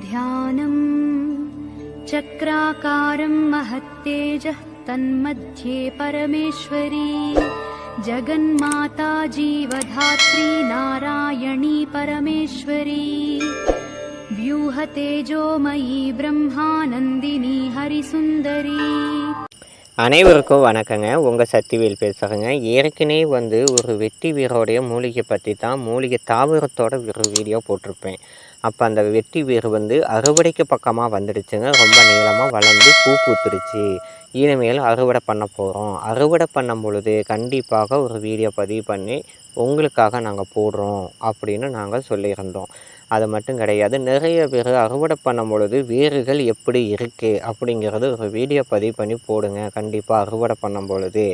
ध्यानम् चक्राकारं महत्तेजः तन्मध्ये परमेश्वरी जगन्माता जीवधात्री नारायणी परमेश्वरी व्यूहतेजोमयी ब्रह्मानन्दिनी हरिसुन्दरी அனைவருக்கும் வணக்கங்க உங்கள் சக்திவேல் பேசுகிறேங்க ஏற்கனவே வந்து ஒரு வெட்டி வீரோடைய மூலிகை பற்றி தான் மூலிகை தாவரத்தோட ஒரு வீடியோ போட்டிருப்பேன் அப்போ அந்த வெட்டி வீர் வந்து அறுவடைக்கு பக்கமாக வந்துடுச்சுங்க. ரொம்ப நீளமாக வளர்ந்து பூ பூத்துருச்சு இனிமேல் அறுவடை பண்ண போகிறோம் அறுவடை பண்ணும் பொழுது கண்டிப்பாக ஒரு வீடியோ பதிவு பண்ணி உங்களுக்காக நாங்கள் போடுறோம் அப்படின்னு நாங்கள் சொல்லியிருந்தோம். அது மட்டும் கிடையாது நிறைய பேர் அறுவடை பண்ணும் பொழுது வேர்கள் எப்படி இருக்குது அப்படிங்கிறது ஒரு வீடியோ பதிவு பண்ணி போடுங்க. கண்டிப்பாக அறுவடை பண்ணும் பொழுது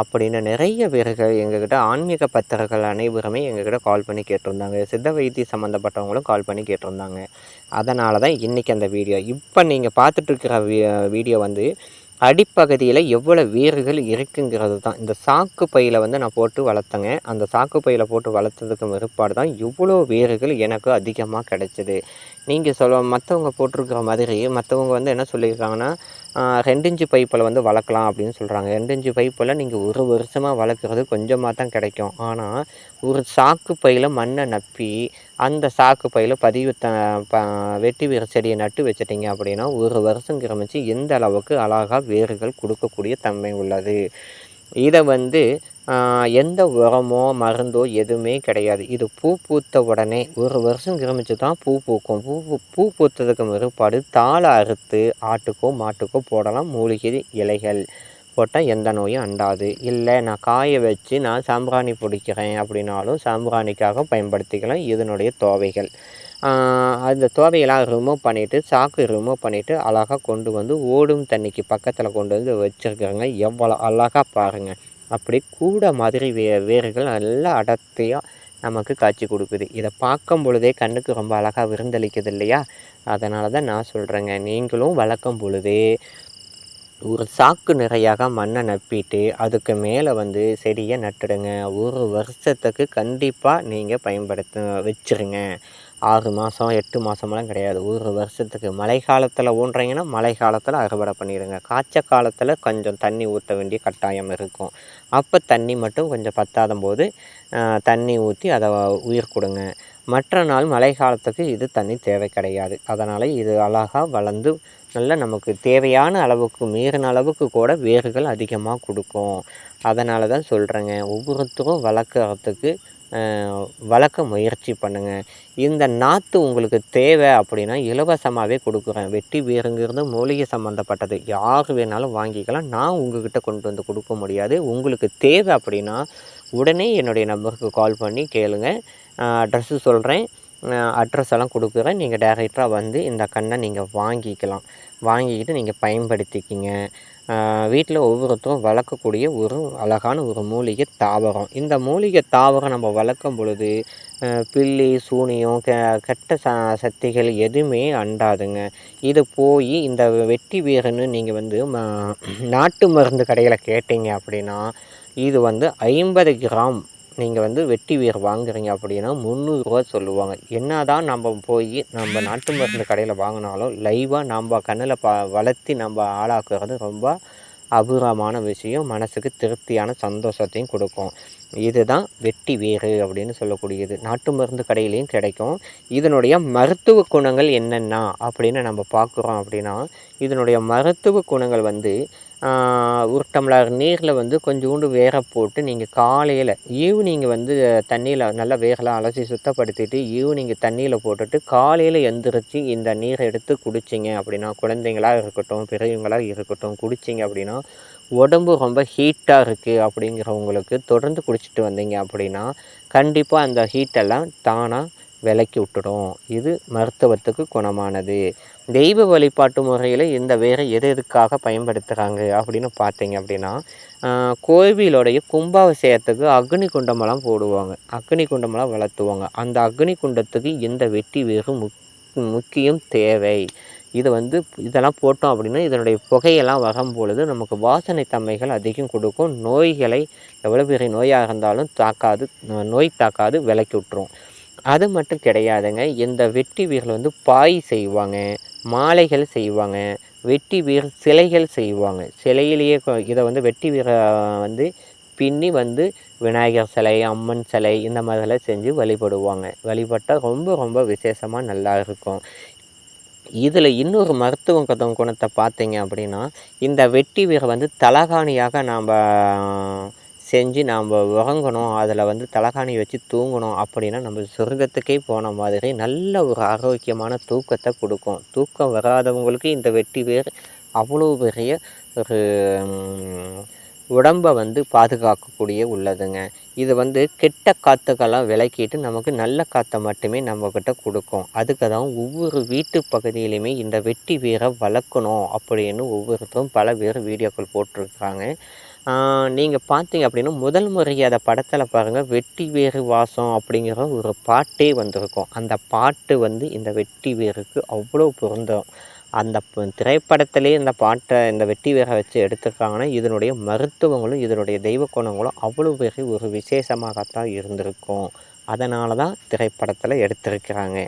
அப்படின்னு நிறைய பேர்கள் எங்ககிட்ட ஆன்மீக பத்திரர்கள் அனைவருமே எங்ககிட்ட கால் பண்ணி கேட்டிருந்தாங்க. சித்த வைத்தியம் சம்மந்தப்பட்டவங்களும் கால் பண்ணி கேட்டிருந்தாங்க. அதனால தான் இன்றைக்கி அந்த வீடியோ இப்போ நீங்கள் பார்த்துட்ருக்கிற வீ வீடியோ வந்து அடிப்பகுதியில் எவ்வளோ வேர்கள் இருக்குங்கிறது தான். இந்த சாக்கு பையில் வந்து நான் போட்டு வளர்த்தேங்க. அந்த சாக்கு பையில் போட்டு வளர்த்ததுக்கு பிற்பாடு தான் இவ்வளோ வேர்கள் எனக்கு அதிகமாக கிடைச்சிது. நீங்கள் சொல்ல மற்றவங்க போட்டிருக்கிற மாதிரி மற்றவங்க வந்து என்ன சொல்லியிருக்காங்கன்னா ரெண்டு இன்ச்சு பைப்பில் வந்து வளர்க்கலாம் அப்படின்னு சொல்கிறாங்க ரெண்டு இன்ச்சு பைப்பில் நீங்கள் ஒரு வருஷமாக வளர்க்குறது கொஞ்சமாக தான் கிடைக்கும். ஆனால் ஒரு சாக்கு பையில் மண்ணை நப்பி அந்த சாக்கு பையில் பதிவு த ப வெட்டி வீர செடியை நட்டு வச்சிட்டிங்க அப்படின்னா ஒரு வருஷம் கிரமிச்சு எந்த அளவுக்கு அழகாக வேர்கள் கொடுக்கக்கூடிய தன்மை உள்ளது. இதை வந்து எந்த உரமோ மருந்தோ எதுவுமே கிடையாது. இது பூ பூத்த உடனே ஒரு வருஷம் கிரமிச்சு தான் பூ பூக்கும். பூ பூ பூத்ததுக்கு பிற்பாடு தாளை அறுத்து ஆட்டுக்கோ மாட்டுக்கோ போடலாம். மூலிகை இலைகள் போட்டால் எந்த நோயும் அண்டாது. இல்லை நான் காய வச்சு நான் சாம்பிராணி பிடிக்கிறேன் அப்படின்னாலும் சாம்பிராணிக்காக பயன்படுத்திக்கலாம். இதனுடைய தோவைகள். அந்த தோவையெல்லாம் ரிமூவ் பண்ணிவிட்டு சாக்கு ரிமூவ் பண்ணிவிட்டு அழகாக கொண்டு வந்து ஓடும் தண்ணிக்கு பக்கத்தில் கொண்டு வந்து வச்சுருக்குறேங்க. எவ்வளோ அழகாக பாருங்கள் அப்படி கூட மாதிரி வே வேர்கள் நல்லா அடர்த்தியாக நமக்கு காட்சி கொடுக்குது. இதை பார்க்கும் பொழுதே கண்ணுக்கு ரொம்ப அழகாக விருந்தளிக்குது இல்லையா? அதனால தான் நான் சொல்கிறேங்க நீங்களும் வளர்க்கும் பொழுது ஒரு சாக்கு நிறையாக மண்ணை நப்பிட்டு அதுக்கு மேலே வந்து செடியை நட்டுடுங்க. ஒரு வருஷத்துக்கு கண்டிப்பாக நீங்கள் பயன்படுத்த வச்சுருங்க. ஆறு மாதம் எட்டு மாதமெல்லாம் கிடையாது. ஒரு வருஷத்துக்கு மழை காலத்தில் ஊன்றீங்கன்னா மழை காலத்தில் அறுவடை பண்ணிடுங்க. காய்ச்ச காலத்தில் கொஞ்சம் தண்ணி ஊற்ற வேண்டிய கட்டாயம் இருக்கும். அப்போ தண்ணி மட்டும் கொஞ்சம் பத்தாத போது தண்ணி ஊற்றி அதை உயிர் கொடுங்க. மற்ற நாள் மழை காலத்துக்கு இது தண்ணி தேவை கிடையாது. அதனால் இது அழகாக வளர்ந்து நல்லா நமக்கு தேவையான அளவுக்கு மீறின அளவுக்கு கூட வேர்கள் அதிகமாக கொடுக்கும். அதனால தான் சொல்கிறேங்க ஒவ்வொருத்தரும் வளர்க்குறதுக்கு வளர்க்க முயற்சி பண்ணுங்கள் இந்த நாற்று உங்களுக்கு தேவை அப்படின்னா இலவசமாகவே கொடுக்குறேன். வெட்டி வேறுங்கிறது மூலிகை சம்மந்தப்பட்டது யார் வேணாலும் வாங்கிக்கலாம். நான் உங்ககிட்ட கொண்டு வந்து கொடுக்க முடியாது. உங்களுக்கு தேவை அப்படின்னா உடனே என்னுடைய நம்பருக்கு கால் பண்ணி கேளுங்க. அட்ரெஸ்ஸு சொல்கிறேன் அட்ரஸ் எல்லாம் கொடுக்குறேன். நீங்கள் டேரெக்டாக வந்து இந்த கண்ணை நீங்கள் வாங்கிக்கலாம். வாங்கிக்கிட்டு நீங்கள் பயன்படுத்திக்கிங்க. வீட்டில் ஒவ்வொருத்தரும் வளர்க்கக்கூடிய ஒரு அழகான ஒரு மூலிகை தாவரம். இந்த மூலிகை தாவரம் நம்ம வளர்க்கும் பொழுது பில்லி சூனியம் கெ கெட்ட ச சக்திகள் எதுவுமே அண்டாதுங்க. இது போய் இந்த வெட்டி வேறுன்னு நீங்கள் வந்து ம நாட்டு மருந்து கடையில் கேட்டீங்க அப்படின்னா இது வந்து ஐம்பது கிராம் நீங்கள் வந்து வெட்டி வீர் வாங்குறீங்க அப்படின்னா முந்நூறுரூவா சொல்லுவாங்க. என்ன தான் நம்ம போய் நம்ம நாட்டு மருந்து கடையில் வாங்கினாலும் லைவாக நம்ம கண்ணில் ப வளர்த்தி நம்ம ஆளாக்குறது ரொம்ப அபூர்வமான விஷயம். மனசுக்கு திருப்தியான சந்தோஷத்தையும் கொடுக்கும். இதுதான் வெட்டி வேறு அப்படின்னு சொல்லக்கூடியது. நாட்டு மருந்து கடையிலையும் கிடைக்கும். இதனுடைய மருத்துவ குணங்கள் என்னென்ன அப்படின்னு நம்ம பார்க்குறோம் அப்படின்னா இதனுடைய மருத்துவ குணங்கள் வந்து ஒரு டம்ளர் நீரில் வந்து கொஞ்சோண்டு வேற போட்டு நீங்கள் காலையில் ஈவினிங் வந்து தண்ணியில் நல்லா வேகலாம் அலசி சுத்தப்படுத்திட்டு ஈவினிங் தண்ணியில் போட்டுட்டு காலையில் எந்திரிச்சு இந்த நீரை எடுத்து குடிச்சிங்க அப்படின்னா குழந்தைங்களாக இருக்கட்டும் பெரியவங்களாக இருக்கட்டும் குடிச்சிங்க அப்படின்னா உடம்பு ரொம்ப ஹீட்டாக இருக்குது அப்படிங்கிறவங்களுக்கு தொடர்ந்து குடிச்சிட்டு வந்தீங்க அப்படின்னா கண்டிப்பாக அந்த ஹீட்டெல்லாம் தானாக விலக்கி விட்டுடும். இது மருத்துவத்துக்கு குணமானது. தெய்வ வழிபாட்டு முறையில் இந்த வேறு எது எதுக்காக பயன்படுத்துகிறாங்க அப்படின்னு பார்த்தீங்க அப்படின்னா கோவிலோடைய கும்பாபிஷேகத்துக்கு அக்னி குண்டமெல்லாம் போடுவாங்க. அக்னி குண்டமெல்லாம் வளர்த்துவாங்க. அந்த அக்னி குண்டத்துக்கு இந்த வெட்டி வேறு முக் முக்கியம் தேவை. இது வந்து இதெல்லாம் போட்டோம் அப்படின்னா இதனுடைய புகையெல்லாம் வரும் பொழுது நமக்கு வாசனை தன்மைகள் அதிகம் கொடுக்கும். நோய்களை எவ்வளோ பெரிய நோயாக இருந்தாலும் தாக்காது நோய் தாக்காது விலக்கி விட்டுரும். அது மட்டும் கிடையாதுங்க. இந்த வெட்டி வீரில் வந்து பாய் செய்வாங்க மாலைகள் செய்வாங்க வெட்டி வீர் சிலைகள் செய்வாங்க. சிலையிலேயே இதை வந்து வெட்டி வீர வந்து பின்னி வந்து விநாயகர் சிலை அம்மன் சிலை இந்த மாதிரிலாம் செஞ்சு வழிபடுவாங்க. வழிபட்டால் ரொம்ப ரொம்ப விசேஷமாக நல்லா இருக்கும். இதில் இன்னொரு மருத்துவ கதம் குணத்தை பார்த்தீங்க அப்படின்னா இந்த வெட்டி வீரை வந்து தலகாணியாக நாம் செஞ்சு நாம் உறங்கணும். அதில் வந்து தலகாணி வச்சு தூங்கணும் அப்படின்னா நம்ம சொர்க்கத்துக்கே போன மாதிரி நல்ல ஒரு ஆரோக்கியமான தூக்கத்தை கொடுக்கும். தூக்கம் வராதவங்களுக்கு இந்த வெட்டி வேர் அவ்வளோ பெரிய ஒரு உடம்பை வந்து பாதுகாக்கக்கூடிய உள்ளதுங்க. இது வந்து கெட்ட காற்றுக்கெல்லாம் விளக்கிட்டு நமக்கு நல்ல காற்றை மட்டுமே நம்மக்கிட்ட கொடுக்கும். அதுக்கு தான் ஒவ்வொரு வீட்டு பகுதியிலையுமே இந்த வெட்டி வீரை வளர்க்கணும் அப்படின்னு ஒவ்வொருத்தரும் பல பேர் வீடியோக்கள் போட்டிருக்காங்க. நீங்கள் பார்த்தீங்க அப்படின்னா முதல் முறை அதை படத்தில் பாருங்கள் வெட்டி வேறு வாசம் அப்படிங்கிற ஒரு பாட்டே வந்திருக்கும். அந்த பாட்டு வந்து இந்த வெட்டி வேருக்கு அவ்வளோ பொருந்தும். அந்த திரைப்படத்திலே இந்த பாட்டை இந்த வெட்டி வேரை வச்சு எடுத்திருக்காங்கன்னா இதனுடைய மருத்துவங்களும் இதனுடைய தெய்வ குணங்களும் அவ்வளோ பெரிய ஒரு விசேஷமாகத்தான் இருந்திருக்கும். அதனால தான் திரைப்படத்தில் எடுத்திருக்கிறாங்க.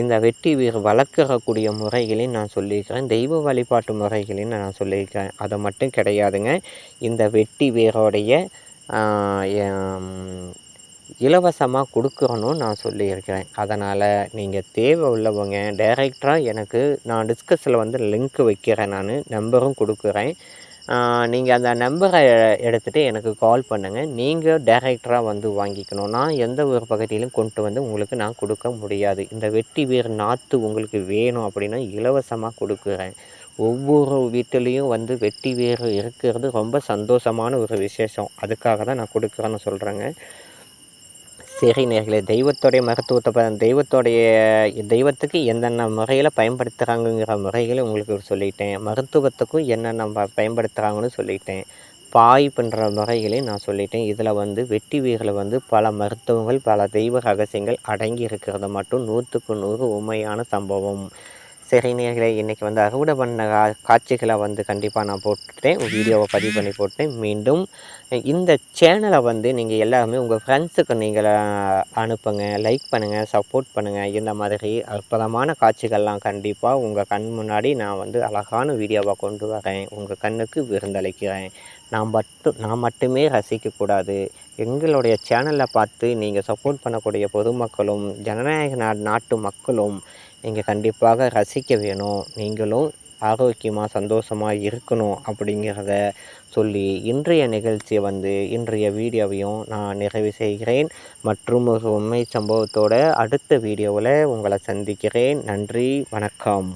இந்த வெட்டி வீர் வளர்க்கக்கூடிய முறைகளையும் நான் சொல்லியிருக்கிறேன். தெய்வ வழிபாட்டு முறைகளையும் நான் சொல்லியிருக்கிறேன். அது மட்டும் கிடையாதுங்க. இந்த வெட்டி வேரோடைய இலவசமாக கொடுக்கணும்னு நான் சொல்லியிருக்கிறேன். அதனால் நீங்கள் தேவை உள்ளவங்க டைரெக்டாக எனக்கு நான் டிஸ்கஸில் வந்து லிங்க் வைக்கிறேன் நான். நம்பரும் கொடுக்குறேன். நீங்கள் அந்த நம்பரை எடுத்துகிட்டு எனக்கு கால் பண்ணுங்கள் நீங்கள் டைரெக்டராக வந்து வாங்கிக்கணும். நான் எந்த ஒரு பகுதியிலும் கொண்டு வந்து உங்களுக்கு நான் கொடுக்க முடியாது. இந்த வெட்டி வேர் நாற்று உங்களுக்கு வேணும் அப்படின்னா இலவசமாக கொடுக்குறேன். ஒவ்வொரு வீட்டிலையும் வந்து வெட்டி வேர் இருக்கிறது ரொம்ப சந்தோஷமான ஒரு விசேஷம். அதுக்காக தான் நான் கொடுக்குறேன்னு சொல்கிறேங்க சரி நேர்களே தெய்வத்தோடைய மருத்துவத்தை ப தெய்வத்தோடைய தெய்வத்துக்கு என்னென்ன முறையில் பயன்படுத்துகிறாங்கங்கிற முறைகளை உங்களுக்கு சொல்லிட்டேன். மருத்துவத்துக்கும் என்னென்ன பயன்படுத்துகிறாங்கன்னு சொல்லிட்டேன். பாய் பண்ணுற முறைகளையும் நான் சொல்லிட்டேன். இதில் வந்து வெட்டி வீரில் வந்து பல மருத்துவங்கள் பல தெய்வ ரகசியங்கள் அடங்கி இருக்கிறது மட்டும் நூற்றுக்கு நூறு உண்மையான சம்பவம். சரி இன்றைக்கி வந்து அறுவடை பண்ண கா- காட்சிகளை வந்து கண்டிப்பாக நான் போட்டுட்டேன் வீடியோவை பதிவு பண்ணி போட்டேன் மீண்டும் இந்த சேனலை வந்து நீங்கள் எல்லாருமே உங்கள் ஃப்ரெண்ட்ஸுக்கு நீங்கள் அனுப்புங்க லைக் பண்ணுங்கள் சப்போர்ட் பண்ணுங்கள் இந்த மாதிரி அற்புதமான காட்சிகள்லாம் கண்டிப்பாக உங்கள் கண் முன்னாடி நான் வந்து அழகான வீடியோவாக கொண்டு வரேன். உங்கள் கண்ணுக்கு விருந்தளிக்கிறேன். நான் மட்டும் நான் மட்டுமே ரசிக்கக்கூடாது எங்களுடைய சேனலை பார்த்து நீங்கள் சப்போர்ட் பண்ணக்கூடிய பொதுமக்களும் ஜனநாயக நாட்டு மக்களும் நீங்கள் கண்டிப்பாக ரசிக்க வேணும். நீங்களும் ஆரோக்கியமாக சந்தோஷமாக இருக்கணும் அப்படிங்கிறத சொல்லி இன்றைய நிகழ்ச்சியை வந்து இன்றைய வீடியோவையும் நான் நிறைவு செய்கிறேன். மற்றும் ஒரு உண்மை சம்பவத்தோட அடுத்த வீடியோவில் உங்களை சந்திக்கிறேன். நன்றி வணக்கம்.